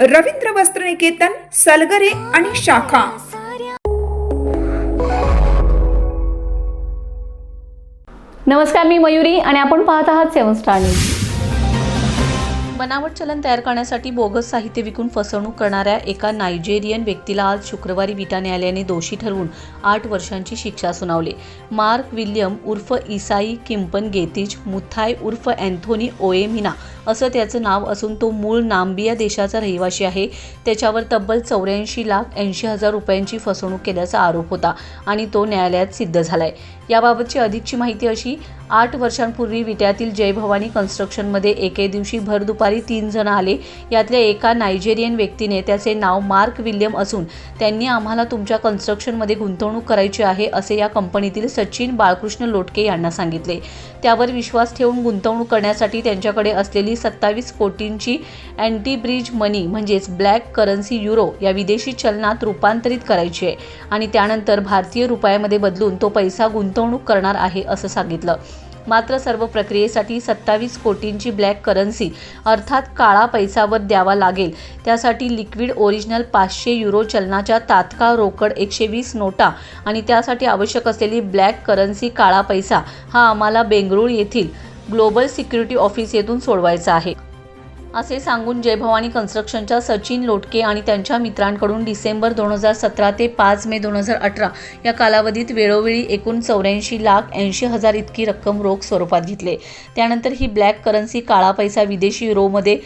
रवींद्र वस्त्रनिकेतन सलगरे आणि शाखा. नमस्कार मी मयुरी आणि आपण पाहत आहात सेवन स्टार न्यूज. बनावट चलन तयार करण्यासाठी बोगस साहित्य विकून फसवणूक करणाऱ्या एका नायजेरियन व्यक्तीला आज शुक्रवारी विटा न्यायालयाने दोषी ठरवून आठ वर्षांची शिक्षा सुनावली. मार्क विल्यम उर्फ इसाई किंपन गेतिज मुथाय उर्फ अँथोनी ओएमिना असं त्याचं नाव असून तो मूळ नांबिया देशाचा रहिवासी आहे. त्याच्यावर तब्बल चौऱ्याऐंशी लाख ऐंशी हजार रुपयांची फसवणूक केल्याचा आरोप होता आणि तो न्यायालयात सिद्ध झालाय. याबाबतची अधिकची माहिती अशी आठ वर्षांपूर्वी विट्यातील जय भवानी कन्स्ट्रक्शनमध्ये एके दिवशी भर दुपारी तीन जण आले. यातल्या एका नायजेरियन व्यक्तीने त्याचे नाव मार्क विल्यम असून त्यांनी आम्हाला तुमच्या कन्स्ट्रक्शनमध्ये गुंतवणूक करायची आहे असे या कंपनीतील सचिन बाळकृष्ण लोटके यांना सांगितले. त्यावर विश्वास ठेवून गुंतवणूक करण्यासाठी त्यांच्याकडे असलेली सत्तावीस कोटींची अँटी ब्रिज मनी म्हणजेच ब्लॅक करन्सी युरो या विदेशी चलनात रूपांतरित करायची आहे. आणि त्यानंतर भारतीय रुपयामध्ये बदलून तो पैसा गुंतवणूक करणार आहे असं सांगितलं. मात्र सर्व प्रक्रियेसाठी सत्तावीस कोटींची ब्लॅक करन्सी अर्थात काळा पैसावर द्यावा लागेल. त्यासाठी लिक्विड ओरिजिनल पाचशे युरो चलनाच्या तात्काळ रोकड एकशे वीस नोटा आणि त्यासाठी आवश्यक असलेली ब्लॅक करन्सी काळा पैसा हा आम्हाला बेंगळूर येथील ग्लोबल सिक्युरिटी ऑफिस येथून सोडवायचा आहे. असे सांगून जय भवानी कन्स्ट्रक्शनच्या सचिन लोटके आणि त्यांच्या मित्रांकडून डिसेंबर दोन हजार सतरा ते पाच मे दोन हजार अठरा या कालावधीत वेळोवेळी एकूण चौऱ्याऐंशी लाख ऐंशी हजार इतकी रक्कम रोख स्वरूपात घेतले. त्यानंतर ही ब्लॅक करन्सी काळा पैसा विदेशी रोमध्ये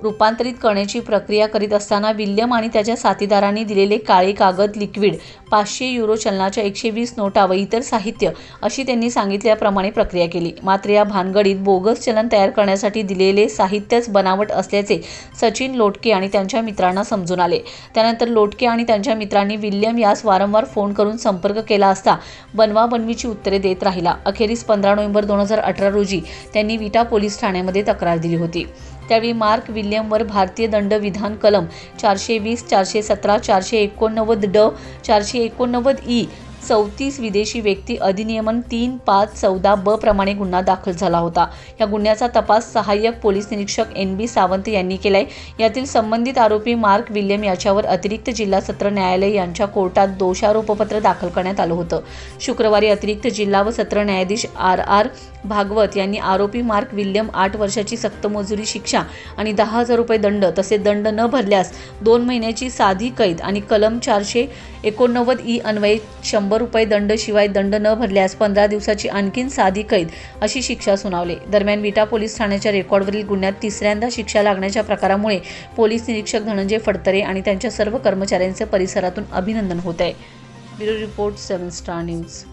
रूपांतरित करण्याची प्रक्रिया करीत असताना विल्यम आणि त्याच्या साथीदारांनी दिलेले काळे कागद लिक्विड पाचशे युरो चलनाच्या एकशे वीस नोटा व इतर साहित्य अशी त्यांनी सांगितल्याप्रमाणे प्रक्रिया केली. मात्र या भानगडीत बोगस चलन तयार करण्यासाठी दिलेले साहित्यच बनावट असल्याचे सचिन लोटके आणि त्यांच्या मित्रांना समजून आले. त्यानंतर लोटके आणि त्यांच्या मित्रांनी विल्यम यास वारंवार फोन करून संपर्क केला असता बनवाबनवीची उत्तरे देत राहिला. अखेरीस पंधरा नोव्हेंबर दोन हजार अठरा रोजी त्यांनी विटा पोलीस ठाण्यामध्ये तक्रार दिली होती. त्यावेळी मार्क विल्यमवर भारतीय दंडविधान कलम चारशे वीस चारशे सतरा चारशे एकोणनव्वद ड चारशे एकोणनव्वद ई चौतीस विदेशी व्यक्ती अधिनियमन तीन पाच चौदा ब प्रमाणे गुन्हा दाखल झाला होता. या गुन्ह्याचा तपास सहाय्यक पोलीस निरीक्षक एन बी सावंत यांनी केलाय. यातील संबंधित आरोपी मार्क विल्यम याच्यावर अतिरिक्त जिल्हा सत्र न्यायालय यांच्या कोर्टात दोषारोपपत्र दाखल करण्यात आलं होतं. शुक्रवारी अतिरिक्त जिल्हा व सत्र न्यायाधीश आर आर भागवत यांनी आरोपी मार्क विल्यम आठ वर्षाची सक्तमजुरी शिक्षा आणि दहा हजार रुपये दंड तसे दंड न भरल्यास दोन महिन्याची साधी कैद आणि कलम चारशे एकोणनव्वद ई अन्वये शंभर रुपये दंड शिवाय दंड न भरल्यास पंधरा दिवसाची आणखीन साधी कैद अशी शिक्षा सुनावले. दरम्यान विटा पोलीस ठाण्याच्या रेकॉर्डवरील गुन्ह्यात तिसऱ्यांदा शिक्षा लागण्याच्या प्रकारामुळे पोलीस निरीक्षक धनंजय फडतरे आणि त्यांच्या सर्व कर्मचाऱ्यांचे परिसरातून अभिनंदन होत आहे bureau report seven star news.